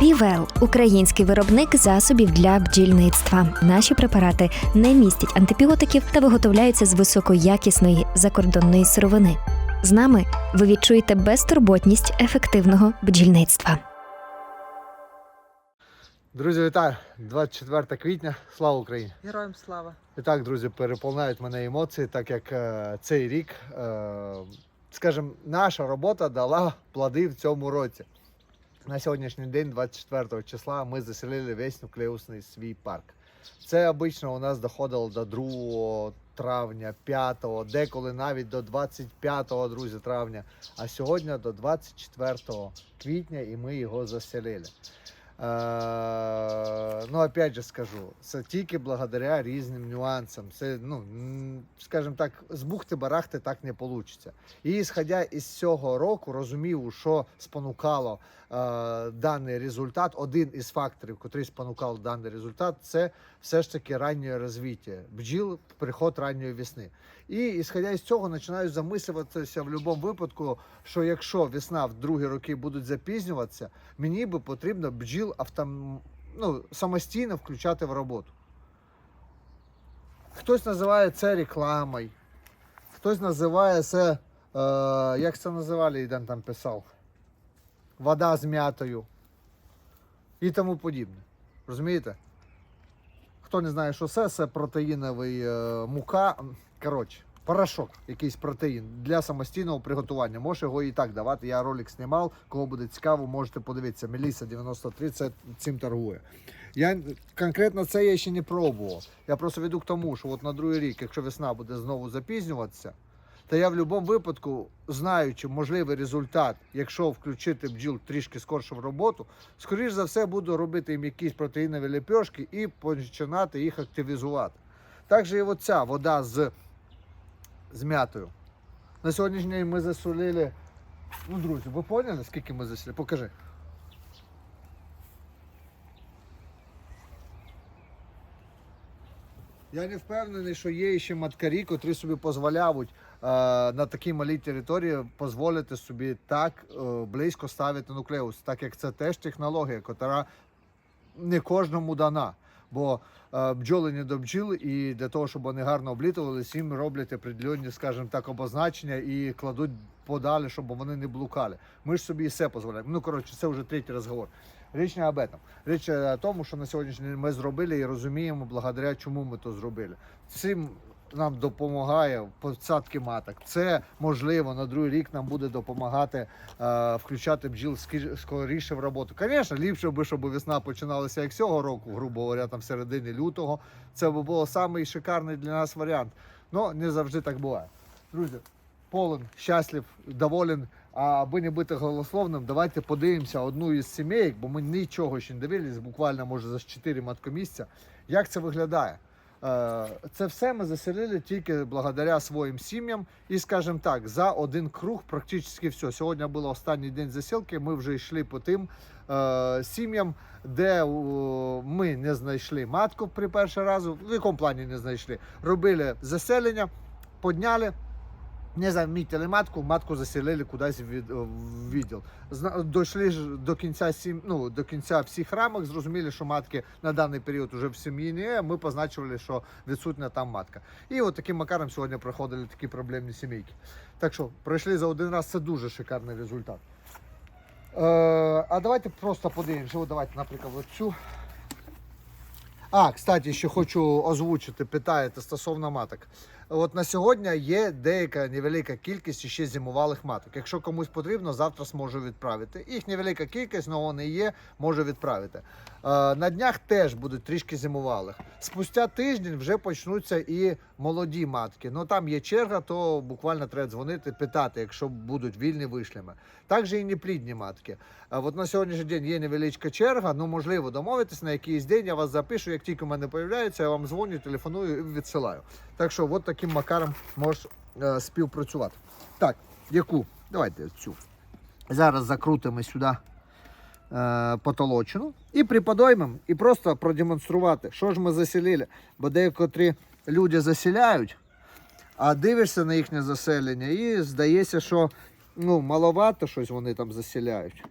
Півел український виробник засобів для бджільництва. Наші препарати не містять антибіотиків та виготовляються з високоякісної закордонної сировини. З нами ви відчуєте безтурботність ефективного бджільництва. Друзі, вітаю! 24 квітня. Слава Україні! Героям слава! І так, друзі, переповняють мене емоції, так як е, цей рік, е, скажімо, наша робота дала плоди в цьому році. На сьогоднішній день, 24 числа, ми заселили весь нуклеусний свій парк. Це обично у нас доходило до 2 травня, 5, деколи навіть до 25 друзі, травня, а сьогодні до 24 квітня і ми його заселили. Е, ну, опять же скажу, це тільки благодаря різним нюансам. Це, ну, скажімо так, з бухти-барахти так не вийде. І ісходя із цього року, розумів, що спонукало даний результат. Один із факторів, який спонукав даний результат, це все ж таки раннє розвиття бджіл, приход ранньої весни. І ісходя із цього починаю замислюватися в будь-якому випадку, що якщо весна в другі роки будуть запізнюватися, мені би потрібно бджіл автом... ну, самостійно включати в роботу. Хтось називає це рекламою, хтось називає це, е, як це називали, Іден там писав, вода з м'ятою і тому подібне. Розумієте? Хто не знає, що це, це протеїновий е, мука. Коротше, порошок, якийсь протеїн для самостійного приготування. Може його і так давати. Я ролик знімав. Кого буде цікаво, можете подивитися. Меліса 93 це цим торгує. Я конкретно це я ще не пробував. Я просто веду к тому, що от на другий рік, якщо весна буде знову запізнюватися, то я в будь-якому випадку, знаючи можливий результат, якщо включити бджіл трішки скорше в роботу, скоріш за все буду робити їм якісь протеїнові лепешки і починати їх активізувати. Також і оця вода з, з м'ятою. На сьогоднішній день ми засолили. Ну, друзі, ви поняли, скільки ми засолили? Покажи. Я не впевнений, що є ще маткарі, котрі собі дозволяють на такій малій території дозволити собі так е, близько ставити нуклеус, так як це теж технологія, яка не кожному дана. Бо е, бджоли не до бджіл, і для того, щоб вони гарно облітувалися, їм роблять определенні, скажімо так, обозначення і кладуть подалі, щоб вони не блукали. Ми ж собі і все дозволяємо. Ну, коротше, це вже третій розговор. Річ не об этом. Річ о тому, що на сьогоднішній день ми зробили і розуміємо, благодаря чому ми то зробили. Цим нам допомагає посадки маток. Це можливо на другий рік нам буде допомагати е, включати бджіл скоріше в роботу. Звісно, ліпше би, щоб весна починалася як цього року, грубо говоря, там в середині лютого. Це би було самий шикарний для нас варіант. Ну не завжди так буває. Друзі, полон, щаслив, доволен. А аби не бути голословним, давайте подивимося одну із сімейок, бо ми нічого ще не дивились, буквально може за 4 маткомісця. Як це виглядає? Е, Це все ми заселили тільки благодаря своїм сім'ям. І, скажімо так, за один круг практично все. Сьогодні був останній день засілки. Ми вже йшли по тим е, сім'ям, де е, ми не знайшли матку при першому разу. В якому плані не знайшли? Робили заселення, подняли. Не замітили матку, матку заселили кудись від, в відділ. Дійшли ж до кінця сім, ну, до кінця всіх рамок, зрозуміли, що матки на даний період вже в сім'ї не. Ми позначили, що відсутня там матка. І от таким макаром сьогодні проходили такі проблемні сімейки. Так що пройшли за один раз, це дуже шикарний результат. Е, а давайте просто подивимося. Давайте, наприклад, цю. А, кстати, ще хочу озвучити, питаєте стосовно маток. От на сьогодні є деяка невелика кількість ще зимувалих маток. Якщо комусь потрібно, завтра зможу відправити. Їх невелика кількість, але вони є, можу відправити. Е, на днях теж будуть трішки зимувалих. Спустя тиждень вже почнуться і молоді матки. Ну там є черга, то буквально треба дзвонити, питати, якщо будуть вільні вишліми. Також і неплідні матки. От на сьогоднішній день є невеличка черга, ну можливо домовитись на якийсь день. Я вас запишу. Як тільки в мене появляється, я вам дзвоню, телефоную і відсилаю. Так що, от таким макаром можеш е, співпрацювати. Так, яку? Давайте цю. Зараз закрутимо сюди е, потолочину і приподоймемо, і просто продемонструвати, що ж ми заселили. Бо деякі люди заселяють, а дивишся на їхнє заселення і здається, що ну, маловато щось вони там заселяють.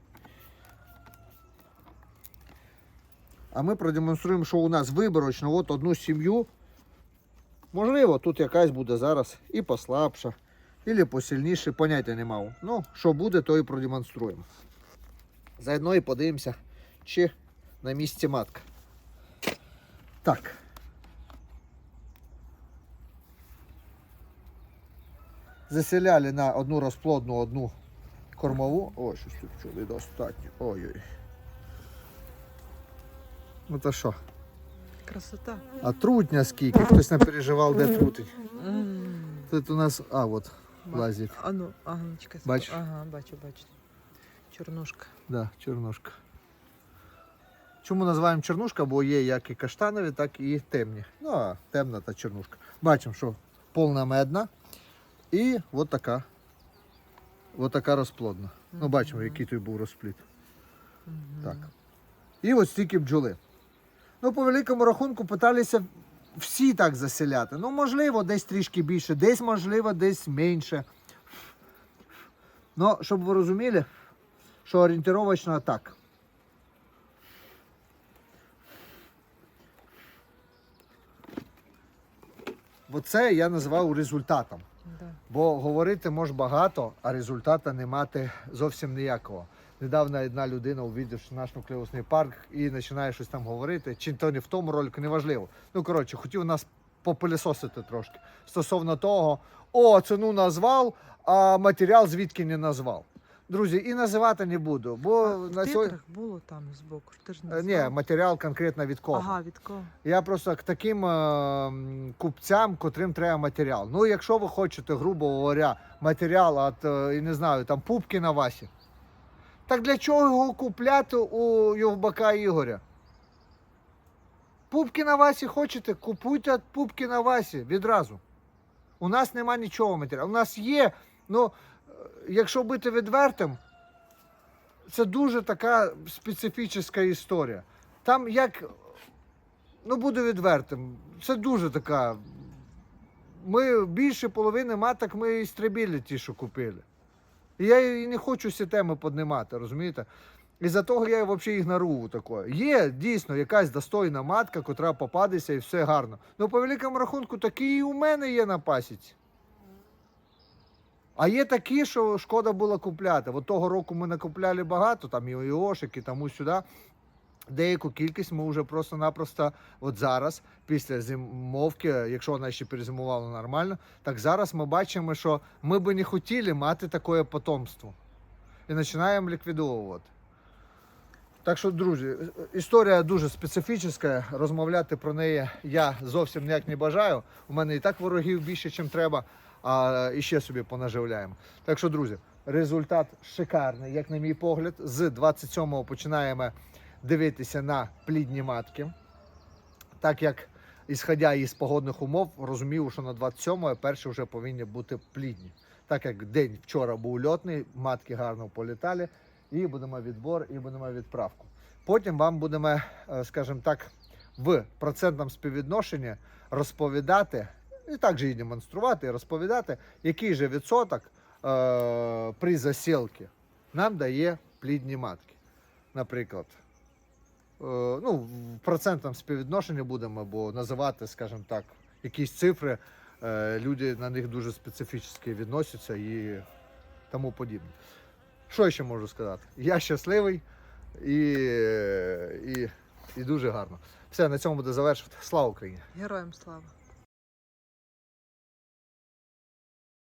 А ми продемонструємо, що у нас виборочно от одну сім'ю. Можливо, тут якась буде зараз і послабша, і посильніше, поняття не мав. Ну, що буде, то і продемонструємо. Заодно і подивимося, чи на місці матка. Так. Заселяли на одну розплодну, одну кормову. Ой, щось тут чули достатньо. Ой-ой. Ну то що? Красота. А трутня скільки? Хтось не переживав, де трутень. Тут у нас, а от, лазить. А ну, ага, ну. Бачиш? Ага, бачу, бачу. Чорнушка. Да, чорнушка. Чому називаємо чорнушка? Бо є як і каштанові, так і темні. Ну, а темна та чорнушка. Бачимо, що повна медна. І от така. От така розплодна. Ну, бачимо, який тут був розпліт. Так. І от стільки бджоли. Ну, по великому рахунку питалися всі так заселяти. Ну, можливо, десь трішки більше, десь, можливо, десь менше. Ну, щоб ви розуміли, що орієнтировочно так. Бо це я називав результатом. Да. Бо говорити може багато, а результату не мати зовсім ніякого. Недавно одна людина, увідівши наш нуклеусний парк, і починає щось там говорити, чи то не в тому ролику, неважливо. Ну, коротше, хотів нас попилісосити трошки. Стосовно того, о, ціну назвав, а матеріал звідки не назвав. Друзі, і називати не буду, бо А на в сьогодні. було там збоку. Ти ж не Ні, матеріал конкретно від кого. Ага, від кого? Я просто к таким е, купцям, котрим треба матеріал. Ну, якщо ви хочете, грубо говоря, матеріал від, е, не знаю, там пупки на Васі, так для чого його купляти у Йовбака Ігоря? Пупки на Васі хочете, купуйте пупки на Васі відразу. У нас нема нічого матеріалу. У нас є, ну, якщо бути відвертим, це дуже така специфічна історія. Там як Ну, буду відвертим. Це дуже така. Ми більше половини маток ми істребили ті, що купили. Я і не хочу ці теми піднімати, розумієте? І за того я взагалі ігнорую такое. Є дійсно якась достойна матка, котра попадеться і все гарно. Ну, по великому рахунку, такі і у мене є на пасіці. А є такі, що шкода було купляти. От того року ми накупляли багато, там і Іошик, і тому сюди. Деяку кількість ми вже просто-напросто, от зараз, після зимовки, якщо вона ще перезимувала нормально, так зараз ми бачимо, що ми би не хотіли мати таке потомство. І починаємо ліквідовувати. Так що, друзі, історія дуже специфічна. Розмовляти про неї я зовсім ніяк не бажаю. У мене і так ворогів більше, ніж треба, а іще собі понаживляємо. Так що, друзі, результат шикарний, як на мій погляд. З 27-го починаємо дивитися на плідні матки. Так як, ісходя із погодних умов, розумів, що на 27-го перші вже повинні бути плідні. Так як день вчора був льотний, матки гарно політали, і будемо відбор, і будемо відправку. Потім вам будемо, е, скажімо так, в процентному співвідношенні розповідати, і також і демонструвати, і розповідати, який же відсоток е, при засілці нам дає плідні матки. Наприклад, ну, в процентному співвідношенні будемо, бо називати, скажімо так, якісь цифри, е, люди на них дуже специфічно відносяться і тому подібне. Що я ще можу сказати? Я щасливий і, і, і дуже гарно. Все, на цьому буде завершувати. Слава Україні! Героям слава.